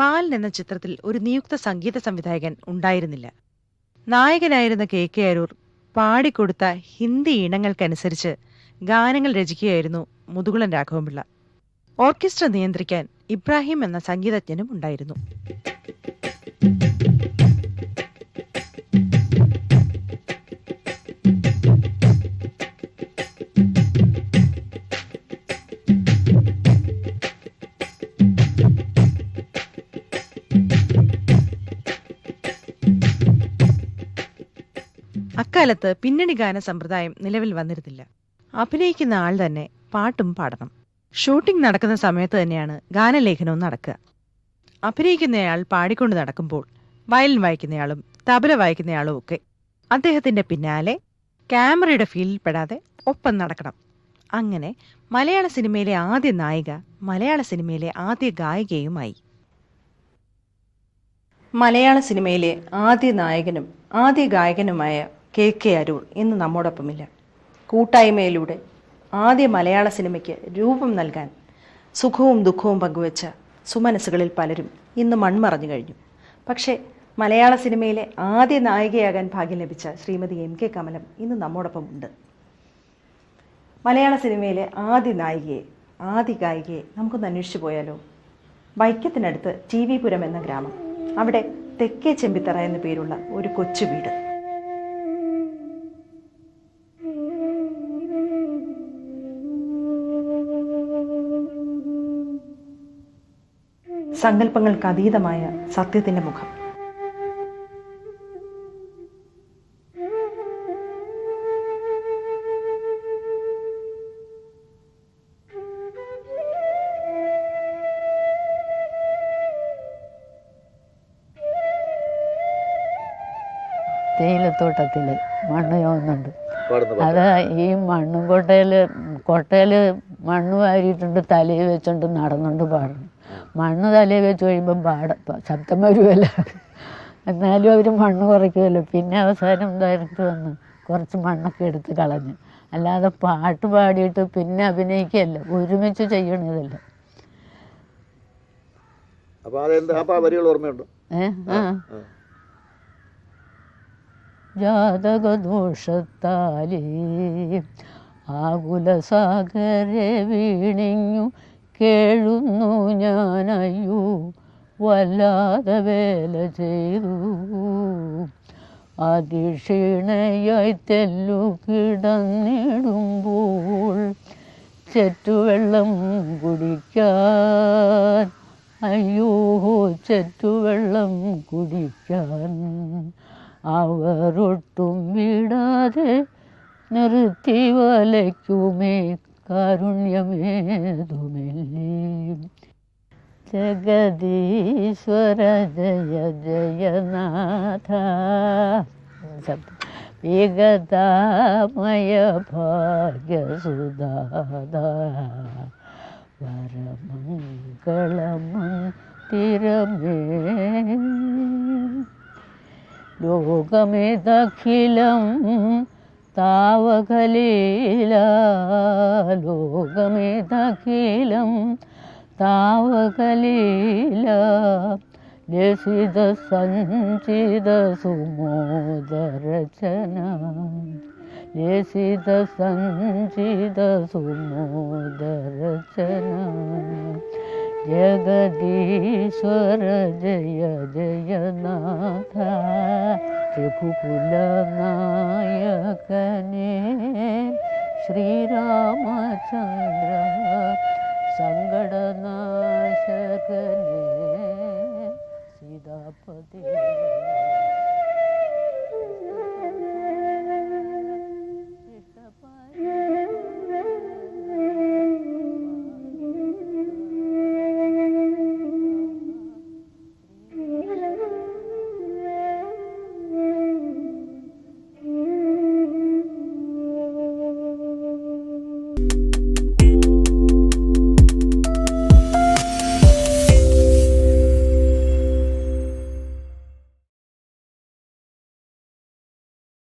ബാലൻ എന്ന ചിത്രത്തിൽ ഒരു നിയുക്ത സംഗീത സംവിധായകൻ ഉണ്ടായിരുന്നില്ല. നായകനായിരുന്ന കെ കെ അരൂർ പാടിക്കൊടുത്ത ഹിന്ദി ഇണങ്ങൾക്കനുസരിച്ച് ഗാനങ്ങൾ രചിക്കുകയായിരുന്നു മുതുകുളൻ രാഘവൻപിള്ള. ഓർക്കസ്ട്ര നിയന്ത്രിക്കാൻ ഇബ്രാഹിം എന്ന സംഗീതജ്ഞനും ഉണ്ടായിരുന്നു. അക്കാലത്ത് പിന്നണി ഗാന സമ്പ്രദായം നിലവിൽ വന്നിരുന്നില്ല. അഭിനയിക്കുന്ന ആൾ തന്നെ പാട്ടും പാടണം. ഷൂട്ടിംഗ് നടക്കുന്ന സമയത്ത് തന്നെയാണ് ഗാനലേഖനവും നടക്കുക. അഭിനയിക്കുന്നയാൾ പാടിക്കൊണ്ട് നടക്കുമ്പോൾ വയലിൻ വായിക്കുന്നയാളും തബല വായിക്കുന്നയാളും ഒക്കെ അദ്ദേഹത്തിന്റെ പിന്നാലെ ക്യാമറയുടെ ഫീൽഡിൽപ്പെടാതെ ഒപ്പം നടക്കണം. അങ്ങനെ മലയാള സിനിമയിലെ ആദ്യ നായിക മലയാള സിനിമയിലെ ആദ്യ ഗായികയുമായി. മലയാള സിനിമയിലെ ആദ്യ നായകനും ആദ്യ ഗായകനുമായ കെ കെ അരൂർ ഇന്ന് നമ്മോടൊപ്പമില്ല. കൂട്ടായ്മയിലൂടെ ആദ്യ മലയാള സിനിമയ്ക്ക് രൂപം നൽകാൻ സുഖവും ദുഃഖവും പങ്കുവെച്ച സുമനസ്സുകളിൽ പലരും ഇന്ന് മൺമറഞ്ഞു കഴിഞ്ഞു. പക്ഷേ മലയാള സിനിമയിലെ ആദ്യ നായികയാകാൻ ഭാഗ്യം ലഭിച്ച ശ്രീമതി എം കെ കമലം ഇന്ന് നമ്മോടൊപ്പം ഉണ്ട്. മലയാള സിനിമയിലെ ആദ്യ നായികയെ ആദ്യ ഗായികയെ നമുക്കൊന്ന് അന്വേഷിച്ചു പോയാലോ? വൈക്കത്തിനടുത്ത് ടി വി പുരം എന്ന ഗ്രാമം. അവിടെ തെക്കേ ചെമ്പിത്തറ എന്ന പേരുള്ള ഒരു കൊച്ചു വീട്. സങ്കല്പങ്ങൾക്ക് അതീതമായ സത്യത്തിന്റെ മുഖം. തേയിലത്തോട്ടത്തിൽ മണ്ണ് ചോന്നുണ്ട് പാടുന്ന അത് ഈ മണ്ണും കൊട്ടയിൽ കൊട്ടയിൽ മണ്ണ് വാരിയിട്ടുണ്ട് തലയിൽ വെച്ചുകൊണ്ട് നടന്നുകൊണ്ട് പാടണം. മണ്ണ് തലയിൽ വെച്ച് കഴിയുമ്പം പാട ശബ്ദം വരുമല്ല എന്നാലും അവർ മണ്ണ് കുറയ്ക്കുമല്ലോ പിന്നെ അവസാനം എന്തായിട്ട് വന്ന് കുറച്ച് മണ്ണൊക്കെ എടുത്ത് കളഞ്ഞു. അല്ലാതെ പാട്ട് പാടിയിട്ട് പിന്നെ അഭിനയിക്കുകയല്ല ഒരുമിച്ച് ചെയ്യണതല്ല. ജാതകദോഷത്താലേ ആകുലസാഗരെ വീണിങ്ങു കേഴുന്നു ഞാനയ്യോ വല്ലാതെ വേല ചെയ്തു. അതിക്ഷീണയായി തെല്ലു കിടന്നിടുമ്പോൾ ചെറ്റുവെള്ളം കുടിക്കാൻ. അയ്യോ ചെറ്റുവെള്ളം കുടിക്കാൻ. അവരൊട്ടും വിടാതെ നിർത്തി വലയ്ക്കുമേ കാരുണ്യമേതുമില്ലേ ജഗദീശ്വര ജയ ജയനാഥ ശബ്ദം വിഗതാമയ ഭാഗ്യസുദാദ വരമംഗളമന്തിരമേ ലോകമിതഖിലം താവകലീല രസിത സഞ്ചിത സുമോദരചന രസിത സഞ്ചിത സുമോദരചന ജഗദീശ്വര ജയ ജയനാഥ രഘുകുലനായകനേ श्रीरामचन्द्र संगनाशक